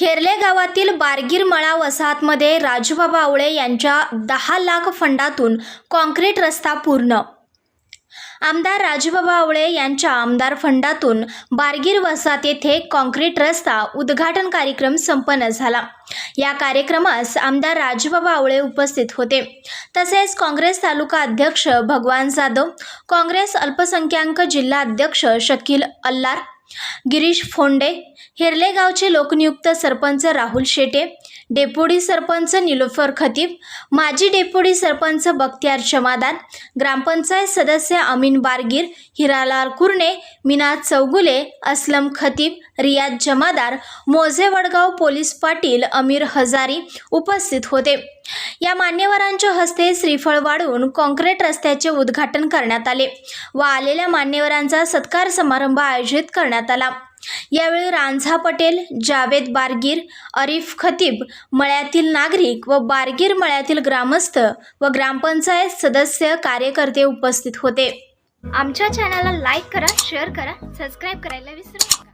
हेरले गावातील बारगीर मळा वसाहतमध्ये राजूबाबा आवळे यांच्या दहा लाख फंडातून कॉन्क्रीट रस्ता पूर्ण. आमदार राजूबाबा आवळे यांच्या आमदार फंडातून बारगीर वसाहत येथे कॉन्क्रीट रस्ता उद्घाटन कार्यक्रम संपन्न झाला. या कार्यक्रमास आमदार राजूबाबा आवळे उपस्थित होते. तसेच काँग्रेस तालुका अध्यक्ष भगवान जाधव काँग्रेस अल्पसंख्याक जिल्हा अध्यक्ष शकील अल्लार गिरीश फोंडे हिरलेगावचे लोकनियुक्त सरपंच राहुल शेटे डेप्युटी सरपंच निलोफर खतीब माजी डेप्युटी सरपंच बख्तियार जमादार ग्रामपंचायत सदस्य अमीन बारगीर हिरालाल कुर्णे मिनाद चौगुले अस्लम खतीब रियाज जमादार मोझे वडगाव पोलीस पाटील अमीर हजारी उपस्थित होते. या मान्यवरांच्या हस्ते श्रीफळ वाढून कॉन्क्रीट रस्त्याचे उद्घाटन करण्यात आले व आलेल्या मान्यवरांचा सत्कार समारंभ आयोजित करण्यात आला. यावेळी रांझा पटेल जावेद बारगीर अरिफ खतीब मळ्यातील नागरिक व बारगीर मळ्यातील ग्रामस्थ व ग्रामपंचायत सदस्य कार्यकर्ते उपस्थित होते. आमच्या चॅनलला लाईक करा शेअर करा सबस्क्राईब करायला विसरू नका.